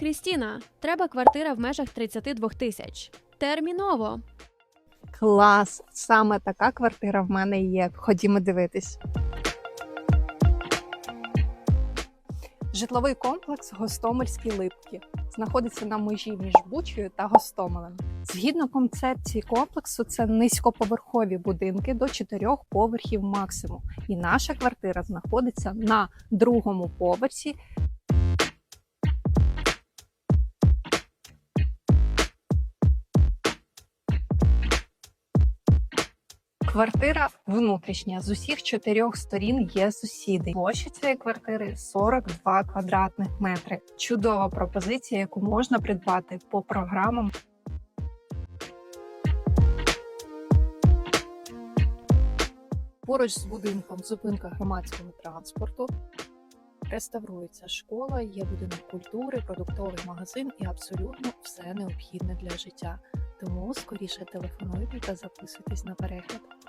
Крістіна, треба квартира в межах 32 тисяч. Терміново. Клас! Саме така квартира в мене є. Ходімо дивитись. Житловий комплекс Гостомельські липки знаходиться на межі між Бучею та Гостомелем. Згідно концепції комплексу, це низькоповерхові будинки до чотирьох поверхів максимум. І наша квартира знаходиться на другому поверсі. Квартира внутрішня з усіх чотирьох сторін є сусіди. Площа цієї квартири 42 квадратних метри. Чудова пропозиція, яку можна придбати по програмам. Поруч з будинком зупинка громадського транспорту. Реставрується школа, є будинок культури, продуктовий магазин і абсолютно все необхідне для життя. Тому скоріше телефонуйте та записуйтесь на перегляд.